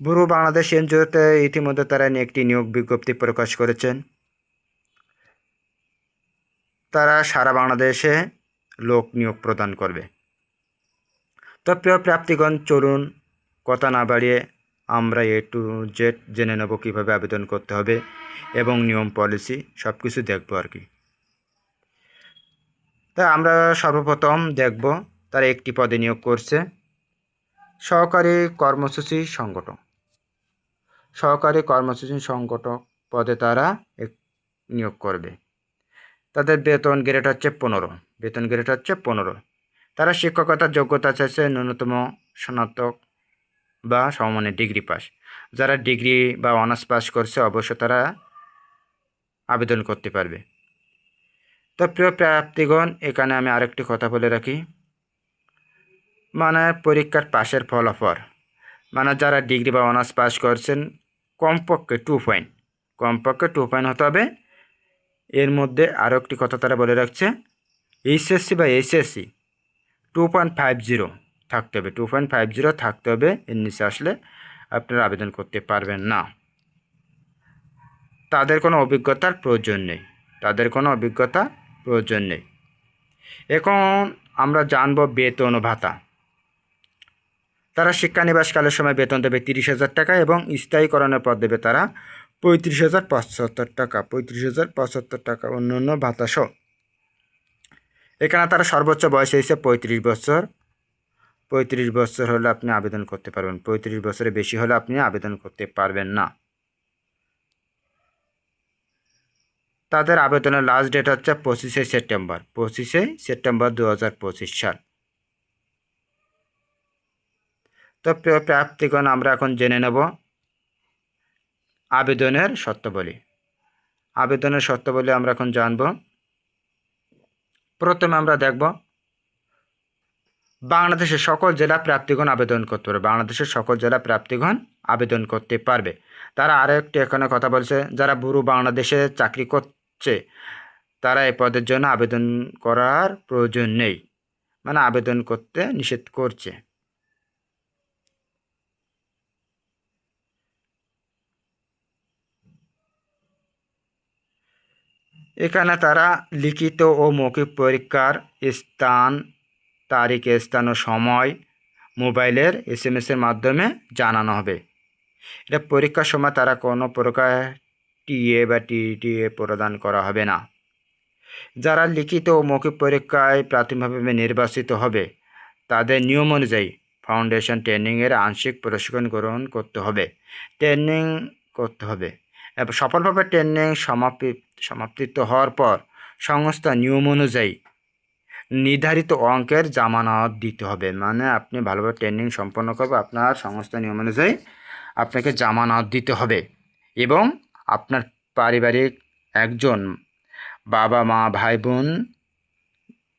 Bureau Bangladesh এনজিওতে ইতিমধ্যে তারা একটি নিয়োগ বিজ্ঞপ্তি প্রকাশ করেছেন। তারা সারা বাংলাদেশে লোক নিয়োগ প্রদান করবে। তো প্রিয় প্রাপ্তিগণ, চলুন কথা না বাড়িয়ে আমরা এ টু জেড জেনে নেব কীভাবে আবেদন করতে হবে এবং নিয়ম, পলিসি সব কিছু দেখব আর কি। তা আমরা সর্বপ্রথম দেখব তারা একটি পদে নিয়োগ করছে। সহকারী কর্মসূচি সংগঠক। সহকারী কর্মসূচি সংগঠক পদে তারা নিয়োগ করবে। তাদের বেতন গ্রেড হচ্ছে পনেরো। বেতন গ্রেড হচ্ছে পনেরো। তারা শিক্ষকতার যোগ্যতা চাইছে ন্যূনতম স্নাতক বা সমমানের ডিগ্রি পাস যারা ডিগ্রি বা অনার্স পাস করছে অবশ্য তারা আবেদন করতে পারবে। তো প্রিয় প্রাপ্তিগণ, এখানে আমি আরেকটি কথা বলে রাখি। মানে পরীক্ষার পাশের ফলাফল। মানে যারা ডিগ্রি বা অনার্স পাস করছেন কমপক্ষে টু পয়েন্ট কমপক্ষে টু পয়েন্ট হতে হবে। এর মধ্যে আরও একটি কথা তারা বলে রাখছে এইচএসসি বা HSC two point five zero থাকতে হবে। টু পয়েন্ট ফাইভ জিরো থাকতে হবে, এর নিচে আসলে আপনারা আবেদন করতে পারবেন না। তাদের কোনো অভিজ্ঞতার প্রয়োজন নেই। তাদের কোনো অভিজ্ঞতা প্রয়োজন নেই। এখন আমরা জানব বেতন ভাতা। তারা শিক্ষানিবাসকালের সময় বেতন দেবে তিরিশ হাজার টাকা এবং স্থায়ীকরণের পর দেবে তারা পঁয়ত্রিশ হাজার পঁচাত্তর টাকা, পঁয়ত্রিশ হাজার পঁচাত্তর টাকা অন্য অন্য ভাতা সহ এখানে তারা সর্বোচ্চ বয়স হয়েছে পঁয়ত্রিশ বছর। পঁয়ত্রিশ বছর হলে আপনি আবেদন করতে পারবেন, পঁয়ত্রিশ বছরের বেশি হলে আপনি আবেদন করতে পারবেন না। তাদের আবেদনের লাস্ট ডেট হচ্ছে পঁচিশে সেপ্টেম্বর পঁচিশে সেপ্টেম্বর দু হাজার পঁচিশ সাল। তো প্রিয় প্রাপ্তিগণ, আমরা এখন জেনে নেব আবেদনের শর্তাবলী আবেদনের শর্তাবলী আমরা এখন জানব। প্রথমে আমরা দেখব বাংলাদেশের সকল জেলা প্রাপ্তিগণ আবেদন করতে পারবে। বাংলাদেশের সকল জেলা প্রাপ্তিগণ আবেদন করতে পারবে। তারা আরও একটি এখানে কথা বলছে, যারা বুড়ো বাংলাদেশে চাকরি করছে, তারা এই পদের জন্য আবেদন করার প্রয়োজন নেই। মানে আবেদন করতে নিষেধ করছে। এখানে তারা লিখিত ও মৌখিক পরীক্ষার স্থান, তারিখ, স্থান ও সময় মোবাইলের এস এম এসের মাধ্যমে জানানো হবে। এটা পরীক্ষার সময় তারা কোনো প্রকার টিএ বা টিটিএ প্রদান করা হবে না। যারা লিখিত ও মৌখিক পরীক্ষায় প্রাথমিকভাবে নির্বাচিত হবে, তাদের নিয়ম অনুযায়ী ফাউন্ডেশন ট্রেনিংয়ের আংশিক প্রশিক্ষণ গ্রহণ করতে হবে। ট্রেনিং করতে হবে। সফলভাবে ট্রেনিং সমাপ্তি সমাপ্তিত হওয়ার পর সংস্থা নিয়ম অনুযায়ী নির্ধারিত অঙ্কের জামানত দিতে হবে। মানে আপনি ভালোভাবে ট্রেনিং সম্পন্ন করবে, আপনার সংস্থা নিয়ম অনুযায়ী আপনাকে জামানত দিতে হবে এবং আপনার পারিবারিক একজন বাবা, মা ভাই বোন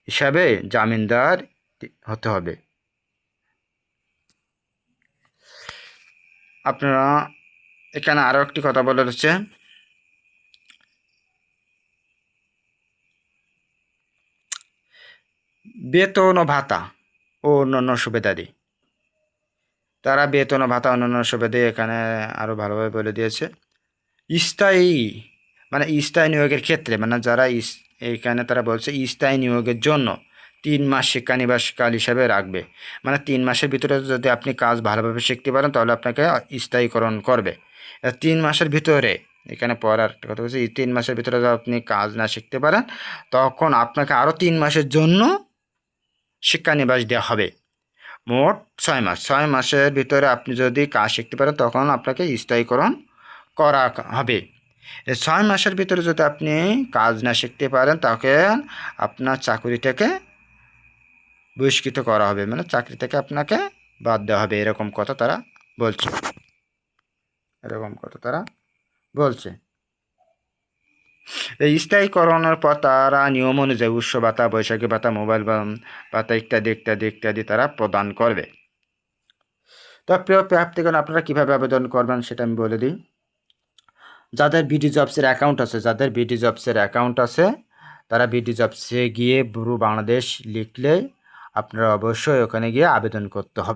হিসাবে জামিনদার হতে হবে। আপনারা এখানে আরও একটি কথা বলে রয়েছে বেতন ও ভাতা ও অন্যান্য সুবিধাদি তারা বেতন ও ভাতা, অন্যান্য সুবিধা এখানে আরও ভালোভাবে বলে দিয়েছে। স্থায়ী মানে স্থায়ী নিয়োগের ক্ষেত্রে মানে যারা এইখানে তারা বলছে স্থায়ী নিয়োগের জন্য তিন মাস শিক্ষানিবাসকাল হিসাবে রাখবে। মানে তিন মাসের ভিতরে যদি আপনি কাজ ভালোভাবে শিখতে পারেন, তাহলে আপনাকে স্থায়ীকরণ করবে। তিন মাসের ভিতরে। এখানে পড়ার একটা কথা বলছি তিন মাসের ভিতরে যদি আপনি কাজ না শিখতে পারেন, তখন আপনাকে আরও তিন মাসের জন্য শিক্ষানিবাস দেওয়া হবে। মোট ছয় মাস। ছয় মাসের ভিতরে আপনি যদি কাজ শিখতে পারেন, তখন আপনাকে স্থায়ীকরণ করা হবে। ছয় মাসের ভিতরে যদি আপনি কাজ না শিখতে পারেন তাকে আপনার চাকরি থেকে বহিষ্কৃত করা হবে। মানে চাকরি থেকে আপনাকে বাদ দেওয়া হবে, এরকম কথা তারা বলছে। এরকম কথা তারা বলছে। এই স্থায়ী স্থায়ীকরণের পর তারা নিয়ম অনুযায়ী উৎস ভাতা, বৈশাখী ভাতা, মোবাইল ভাতা ইত্যাদি ইত্যাদি ইত্যাদি তারা প্রদান করবে। তো প্রিয় প্রাপ্তিগণ, আপনারা কীভাবে আবেদন করবেন সেটা আমি বলে দিই। যাদের বিডি জবসের অ্যাকাউন্ট আছে, যাদের বিডি জবসের অ্যাকাউন্ট আছে, তারা বিডি জবসে গিয়ে ব্রু বাংলাদেশ লিখলে আপনারা অবশ্যই ওখানে গিয়ে আবেদন করতে হবে।